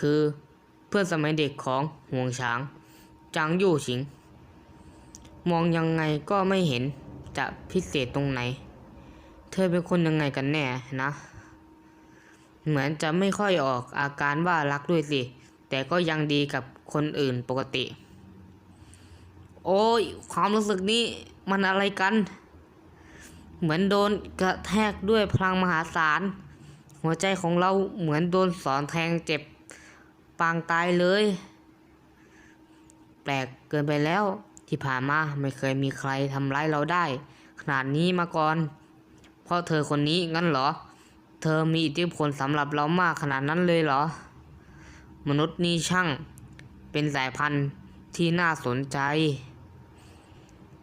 คือเพื่อนสมัยเด็กของห่วงช้างจางยู่ฉิง มองยังไงก็ไม่เห็นจะพิเศษตรงไหน เธอเป็นคนยังไงกันแน่นะ เหมือนจะไม่ค่อยออกอาการว่ารักด้วยสิ แต่ก็ยังดีกับคนอื่นปกติ โอ้ย ความรู้สึกนี้มันอะไรกัน เหมือนโดนกระแทกด้วยพลังมหาศาล หัวใจของเราเหมือนโดนสอนแทงเจ็บ ปางตายเลย แปลกเกินไปแล้ว ที่ผ่านมาไม่เคยมีใครทำร้ายเราได้ ขนาดนี้มาก่อน เพราะเธอคนนี้งั้นเหรอ เธอมีอิทธิพลสำหรับเรามากขนาดนั้นเลยเหรอ มนุษย์นี่ช่าง เป็นสายพันธุ์ที่น่าสนใจ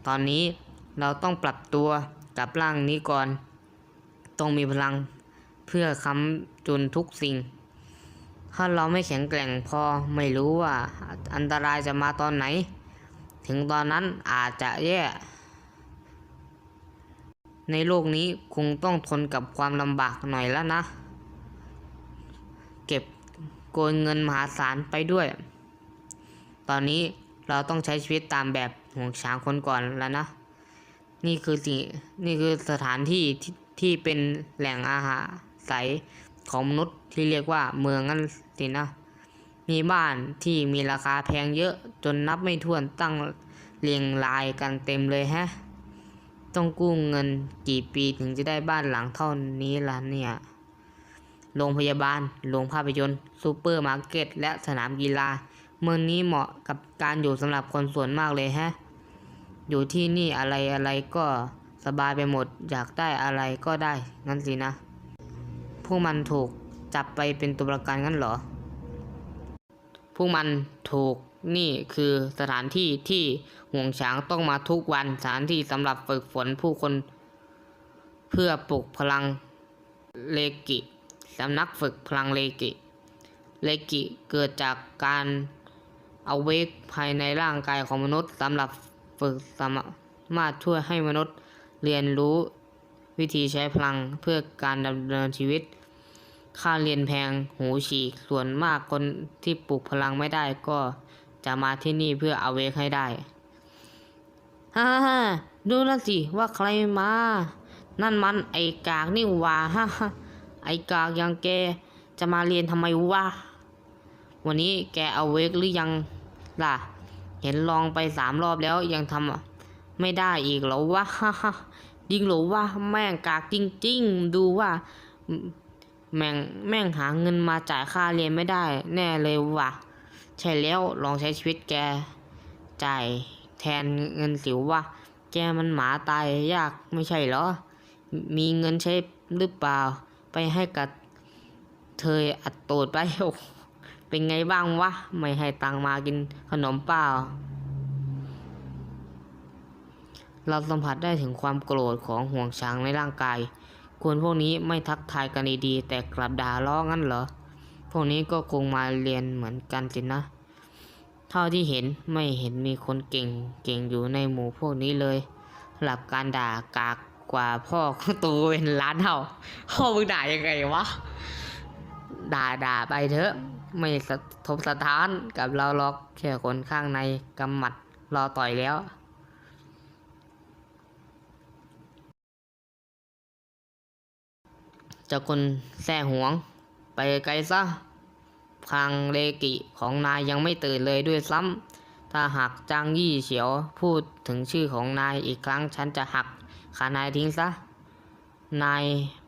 ตอนนี้เราต้องปรับตัวกับร่างนี้ก่อน ต้องมีพลังเพื่อค้ำจุนทุกสิ่ง ถ้าเราไม่แข็งแกร่งพอไม่รู้ว่า อันตรายจะมาตอนไหน ถึงตอนนั้นอาจจะแย่ ในโลกนี้คงต้องทนกับความลำบากหน่อยแล้วนะ เก็บโกยเงินมหาศาลไปด้วย ตอนนี้เราต้องใช้ชีวิตตามแบบห่วงช้างคนก่อนแล้วนะ นี่คือสิ่งนี่คือสถานที่ที่ที่เป็นแหล่งอาหารใส ของมนุษย์ที่เรียกว่าเมืองนั่นสินะ มีบ้านที่มีราคาแพงเยอะจนนับไม่ถ้วนตั้งเรียงรายกันเต็มเลยฮะ ต้องกู้เงินกี่ปีถึงจะได้บ้านหลังเท่านี้ล่ะเนี่ย โรงพยาบาล โรงภาพยนตร์ซูเปอร์มาร์เก็ต และสนามกีฬา เมืองนี้เหมาะกับการอยู่สำหรับคนส่วนมากเลยฮะ อยู่ที่นี่อะไรอะไรก็สบายไปหมด อยากได้อะไรก็ได้งั้นสินะ พวกมันถูกจับไปเป็นตัวประกันงั้นเหรอ พวกมันถูกนี่คือสถานที่ที่ห่วงช้างต้องมาทุกวันสถานที่สำหรับฝึกฝนผู้คน เพื่อปลุกพลังเลกิสำนักฝึกพลังเลกิ เลกิเกิดจากการเอาเวกภายในร่างกายของมนุษย์สำหรับฝึกสามารถช่วยให้มนุษย์เรียนรู้วิธีใช้พลังเพื่อการดำเนินชีวิต ค่าเรียนแพงหูฉีกส่วนมากคนที่ปลุกพลังไม่ได้ก็จะมาที่นี่เพื่อเอาเวกให้ได้ฮ่าฮ่าดูนั่นสิว่าใครมา นั่นมันไอกากนี่ว่าฮ่าฮ่าไอกากอยังแกจะมาเรียนทำไมวะวันนี้แกเอาเวกหรือยังล่ะ เห็นลองไปสามรอบแล้วยังทำไม่ได้อีกเหรอวะฮ่าฮ่ายิงเหรอวะแม่งกากจริง ๆ ดูว่า แม่งแม่งหาเงินมาจ่ายค่าเรียนไม่ได้ แน่เลยว่ะ ใช่แล้วลองใช้ชีวิตแก จ่ายแทนเงินสิวว่ะแกมันหมาตายยากไม่ใช่เหรอ มีเงินใช้หรือเปล่า ไปให้กับเธออัดโตดไปโอ้เป็นไงบ้างวะ ไม่ให้ตังมากินขนมเปล่า เราสัมผัสได้ถึงความโกรธของห่วงช้างในร่างกาย คนพวกนี้ไม่ทักทายกันดีๆแต่กลับด่าล้องั้นเหรอ พวกนี้ก็คงมาเรียนเหมือนกันสินะ เท่าที่เห็นไม่เห็นมีคนเก่งเก่งอยู่ในหมู่พวกนี้เลย หลับการด่ากากกว่าพ่อของตูเป็นล้านเท่าพ่อมึงด่ายังไงวะ ด่าด่าไปเถอะ ไม่สะทบสะท้านกับเราหรอกแค่คนข้างในกำหมัดรอต่อยแล้ว เจ้าคนแส่หวง ไปไกลซะพลังเลกิของนายยังไม่ตื่นเลยด้วยซ้ำถ้าหากจางยี่เฉียวพูดถึงชื่อของนายอีกครั้งฉันจะหักขานายทิ้งซะ นาย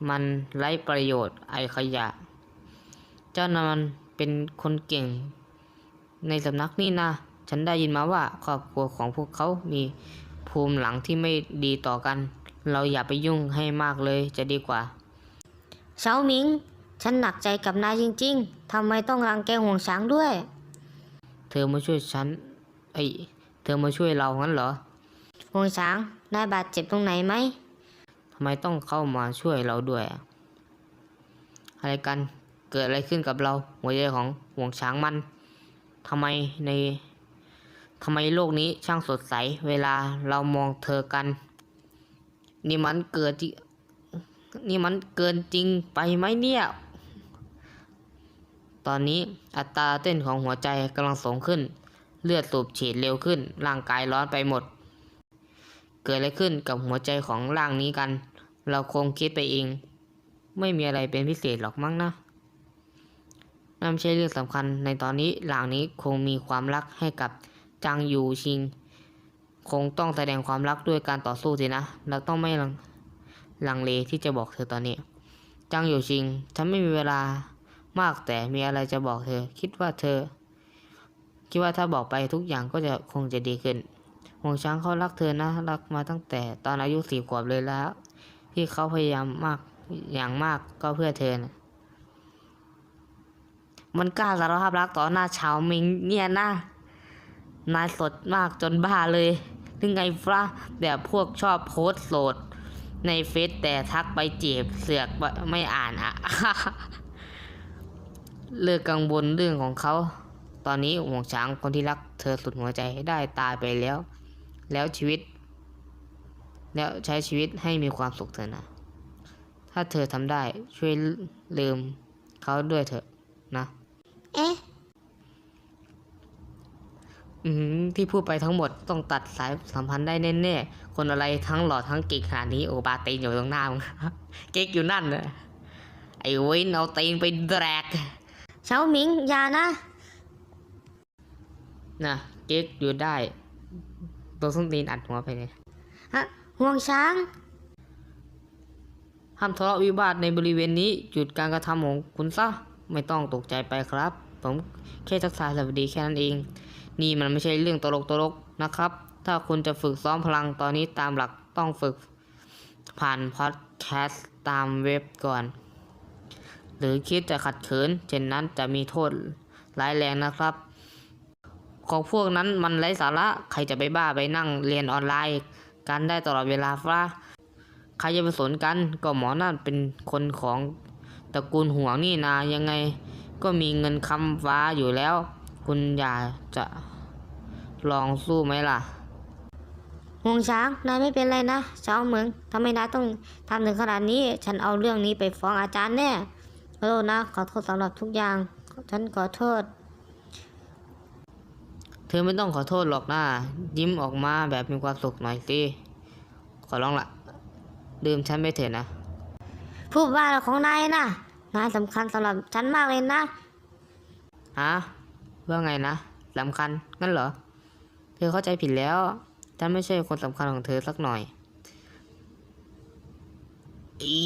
มันไร้ประโยชน์ไอขยะ เจ้านั้นมันเป็นคนเก่ง ในสำนักนี่นะ ฉันได้ยินมาว่าครอบครัวของพวกเขามีภูมิหลังที่ไม่ดีต่อกัน เราอย่าไปยุ่งให้มากเลยจะดีกว่า เฉาหมิง ฉันหนักใจกับนายจริง ๆทำไมต้องรังแกห่วงช้างด้วย เธอมาช่วยฉันไอยเธอมาช่วยเรางั้นเหรอห่วงช้างนายบาดเจ็บตรงไหนไหมทำไมต้องเข้ามาช่วยเราด้วยอะอะไรกันเกิดอะไรขึ้นกับเรา หัวใจของห่วงช้างมันทำไมในทำไมโลกนี้ช่างสดใส เวลาเรามองเธอกัน นี่มันเกิดที่ นี่มันเกินจริงไปไหมเนี่ย ตอนนี้อัตราเต้นของหัวใจกำลังสูงขึ้น เลือดสูบฉีดเร็วขึ้น ร่างกายร้อนไปหมด เกิดอะไรขึ้นกับหัวใจของร่างนี้กัน เราคงคิดไปเอง ไม่มีอะไรเป็นพิเศษหรอกมั้งนะนั่นไม่ใช่เรื่องสำคัญในตอนนี้หลางนี้คงมีความรักให้กับจางยูชิง คงต้องแสดงความรักด้วยการต่อสู้สินะ เราต้องไม่ ลังลังเลที่จะบอกเธอตอนนี้จางอยู่ชิง ฉันไม่มีเวลามากแต่มีอะไรจะบอกเธอ คิดว่าเธอ คิดว่าถ้าบอกไปทุกอย่างก็จะคงจะดีขึ้นห่วงช้างเขารักเธอนะ รักมาตั้งแต่ตอนอายุสี่ขวบเลยแล้ว ที่เขาพยายามมากอย่างมากก็เพื่อเธอนะมันกล้าสารภาพรักต่อหน้าชาวมิงเนี่ยนะนายสดมากจนบ้าเลยนึกไงฟ้าแบบพวกชอบโพสโสด ในเฟซแต่ทักไปจีบเสือกไม่อ่านอะเลิกกังวลเรื่องของเขา ตอนนี้ห่วงช้างคนที่รัก เธอสุดหัวใจได้ตายไปแล้ว แล้วชีวิต แล้วใช้ชีวิตให้มีความสุขเถอะนะ ถ้าเธอทำได้ช่วยลืมเขาด้วยเถอะนะ เอ๊ะ อืมที่พูดไปทั้งหมดต้องตัดสายสัมพันธ์ได้แน่ๆ คนอะไรทั้งหล่อทั้งเก่งขนาดนี้โอบาตีนอยู่ตรงหน้ามึงเก๊กอยู่นั่นนะไอ้เว้นเอาตีนไปแดกเฉาหมิงอย่านะนะเก๊กอยู่ได้โดนส้นตีนอัดหัวไปเลยฮะห่วงช้างห้ามทะเลาะวิวาทในบริเวณนี้หยุดการกระทำของคุณซะไม่ต้องตกใจไปครับ ผมแค่ทักทายสวัสดีแค่นั้นเอง นี่มันไม่ใช่เรื่องตลกตลกๆนะครับ ถ้าคุณจะฝึกซ้อมพลังตอนนี้ตามหลักต้องฝึกผ่านพอดแคสต์ตามเว็บก่อน หรือคิดจะขัดขืนเช่นนั้นจะมีโทษร้ายแรงนะครับ ของพวกนั้นมันไร้สาระ ใครจะไปบ้าไปนั่งเรียนออนไลน์ กันได้ตลอดเวลาฟ้าใครจะไปสนกันก็หมอนั่นเป็นคนของตระกูลห่วงนี่นายังไง ก็มีเงินคำฟ้าอยู่แล้ว คุณอยากจะลองสู้ไหมล่ะห่วงช้าง นายไม่เป็นไรนะเช้าเหมืองทำไมนายต้องทำถึงขนาดนี้ ฉันเอาเรื่องนี้ไปฟ้องอาจารย์แน่ขอโทษนะ ขอโทษสำหรับทุกอย่าง ฉันขอโทษ เธอไม่ต้องขอโทษหรอกนะยิ้มออกมาแบบมีความสุขหน่อยสิ ขอร้องละดื่มฉันไปเถอะนะ พูดว่าของนายนะนายสำคัญสำหรับฉันมากเลยนะ ฮะ ว่าไงนะสำคัญงั้นเหรอ เธอเข้าใจผิดแล้วฉันไม่ใช่คนสำคัญของเธอสักหน่อยอี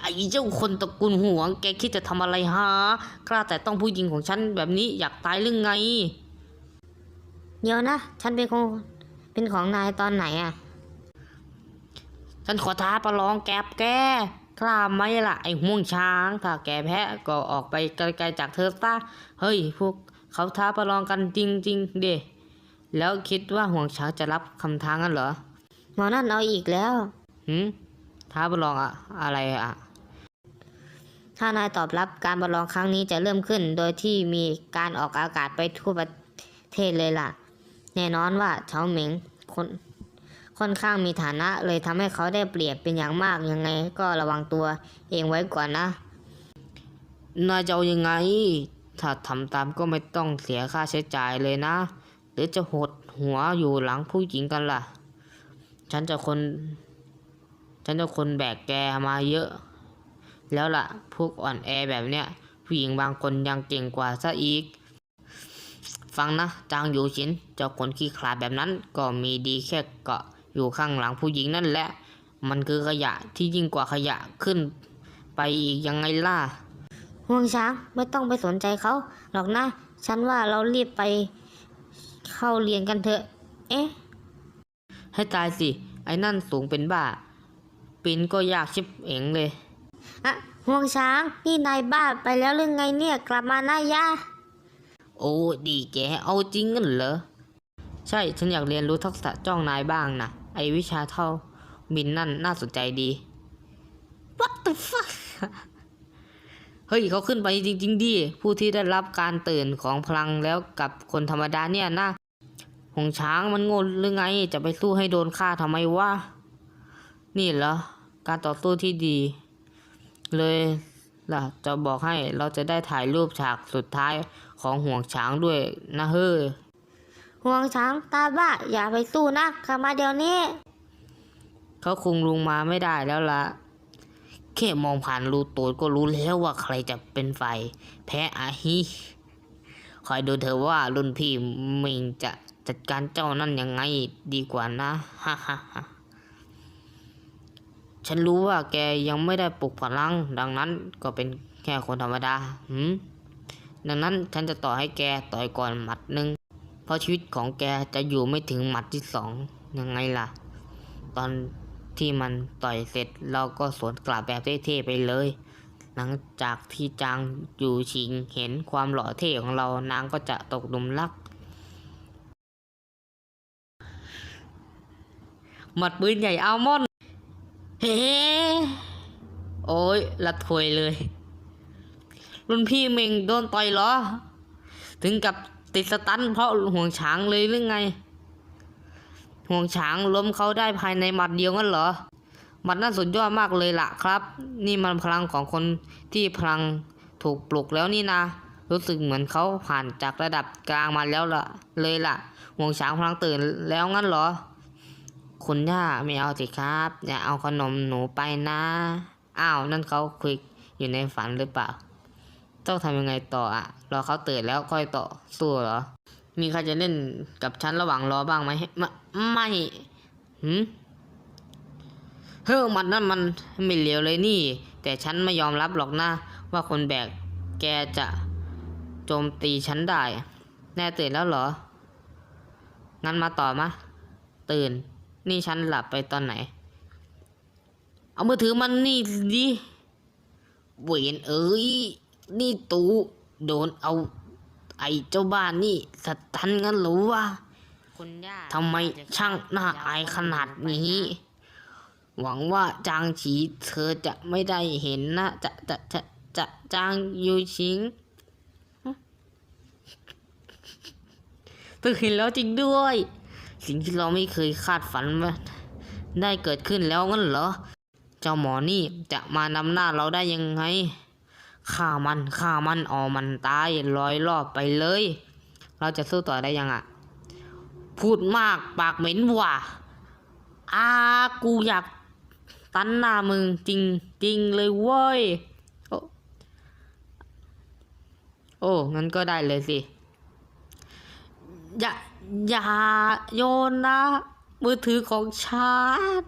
ไอ้เจ้าคนตระกูลห่วง แกคิดจะทำอะไรฮะกล้าแต่ต้องผู้หญิงของฉันแบบนี้อยากตายหรือไง เดี๋ยวนะ ฉันเป็นของเป็นของนายตอนไหนอะฉันขอท้าประลองแกบแกกล้าไหมล่ะ ไอ้ห่วงช้าง ถ้าแกแพ้ก็ออกไปไกลๆจากเธอซะเฮ้ยพวก เขาท้าประลองกันจริงๆเดแล้วคิดว่าห่วงช้างจะรับคำท้างั้นเหรอหมอนั่นเอาอีกแล้วหืมท้าประลองอะอะไรอะถ้านายตอบรับการประลองครั้งนี้จะเริ่มขึ้น โดยที่มีการออกอากาศไปทั่วประเทศเลยล่ะ แน่นอนว่าเฉาเหมิงคนค่อนข้างมีฐานะ เลยทำให้เขาได้เปรียบเป็นอย่างมากยังไง ก็ระวังตัวเองไว้ก่อนนะ นายจะเอายังไง ถ้าทำตามก็ไม่ต้องเสียค่าใช้จ่ายเลยนะ หรือจะหดหัวอยู่หลังผู้หญิงกันล่ะ ฉันจะคน ฉันจะคนแบกแกมาเยอะ แล้วล่ะ พวกอ่อนแอแบบเนี้ยผู้หญิงบางคนยังเก่งกว่าซะอีก ฟังนะ จางอยู่ชินเจ้าคนขี้ขลาดแบบนั้น ก็มีดีแค่เกาะอยู่ข้างหลังผู้หญิงนั่นแหละ มันคือขยะที่ยิ่งกว่าขยะขึ้น ไปอีกยังไงล่ะ ห่วงช้างไม่ต้องไปสนใจเขาหรอกนะ ฉันว่าเรารีบไปเข้าเรียนกันเถอะ เอ๊ะ ให้ตายสิ ไอ้นั่นสูงเป็นบ้า ปีนก็ยากชิบเอ๋งเลย อะห่วงช้าง นี่นายบ้าไปแล้วหรือไงเนี่ย กลับมาหน้ายาโอ้ดีแกเอาจริงกันเหรอ ใช่ฉันอยากเรียนรู้ทักษะจ้องนายบ้างนะ ไอวิชาเท่าบินนั่นน่าสนใจดี What the fuck เฮ้ยเขาขึ้นไปจริง ๆดิผู้ที่ได้รับการตื่นของพลังแล้วกับคนธรรมดาเนี่ยนะหงช้างมันโง่หรือไง จะไปสู้ให้โดนฆ่าทำไมวะนี่เหรอการต่อสู้ที่ดี เลยล่ะจะบอกให้เราจะได้ถ่ายรูปฉากสุดท้ายของห่วงช้างด้วยนะเฮ้อห่วงช้างตาบ้าอย่าไปสู้นะกลับมาเดี๋ยวนี้ เขาคงลงมาไม่ได้แล้วละ แค่มองผ่านรูตูดก็รู้แล้วว่าใครจะเป็นฝ่ายแพ้อาฮีคอยดูเธอว่ารุ่นพี่มิงจะจัดการเจ้านั่นยังไงดีกว่านะฮ่าฮ่าฮ่าฉันรู้ว่าแกยังไม่ได้ปลุกพลัง ดังนั้นก็เป็นแค่คนธรรมดาหืมดังนั้นฉันจะต่อให้แกต่อยก่อนหมัดหนึ่งเพราะชีวิตของแกจะอยู่ไม่ถึงหมัดที่สองยังไงล่ะ ตอน ที่มันต่อยเสร็จเราก็สวนกลับแบบเท่ๆไปเลย หลังจากที่จางอยู่ชิงเห็นความหล่อเท่ของเรานางก็จะตกหลุมรักหมัดปืนใหญ่อัลมอนด์เฮ้โอ้ยละถวยเลย รุ่นพี่เมงโดนต่อยเหรอ ถึงกับติดสตันเพราะห่วงช้างเลยหรือไง ห่วงช้างล้มเขาได้ภายในหมัดเดียวงั้นเหรอหมัดน่าสุดยอดมากเลยล่ะครับ นี่มันพลังของคนที่พลังถูกปลุกแล้วนี่นะ รู้สึกเหมือนเขาผ่านจากระดับกลางมาแล้วล่ะ เลยล่ะ ห่วงช้างพลังตื่นแล้วงั้นเหรอ คุณย่าไม่เอาสิครับ อย่าเอาขนมหนูไปนะ อ้าวนั่นเขาคุยอยู่ในฝันหรือเปล่าต้องทำยังไงต่ออะรอเขาตื่นแล้วค่อยต่อสู้เหรอ มีใครจะเล่นกับฉันระหว่างรอบ้างไหมไม่ไม่หืมเฮ้อมันนั่นมันไม่เหลียวเลยนี่ แต่ฉันไม่ยอมรับหรอกนะ ว่าคนแบกแกจะโจมตีฉันได้ แน่ตื่นแล้วเหรอ งั้นมาต่อมะ ตื่น นี่ฉันหลับไปตอนไหน เอามือถือมันนี่ดิเวนเอ้ย นี่ตูโดนเอา ไอ้เจ้าบ้านนี่สตันงั้นเหรือวะคุณย่าทำไมช่างน่าอายขนาดนี้ หวังว่าจางฉีเธอจะไม่ได้เห็นนะ จะจะจะจะจางยูชิงตื่นแล้วจริงด้วย สิ่งที่เราไม่เคยคาดฝันว่าได้เกิดขึ้นแล้วงั้นเหรอ เจ้าหมอนี่จะมานำหน้าเราได้ยังไง ฆ่ามันฆ่ามันเออมันตายลอยรอบไปเลย เราจะสู้ต่อได้ยังอะพูดมากปากเหม็นว่ะอากูอยากตันหน้ามึงจริงจริงเลยเว้ยโอ้โอ้งั้นก็ได้เลยสิ อย่า อย่าโยนนะ มือถือของฉัน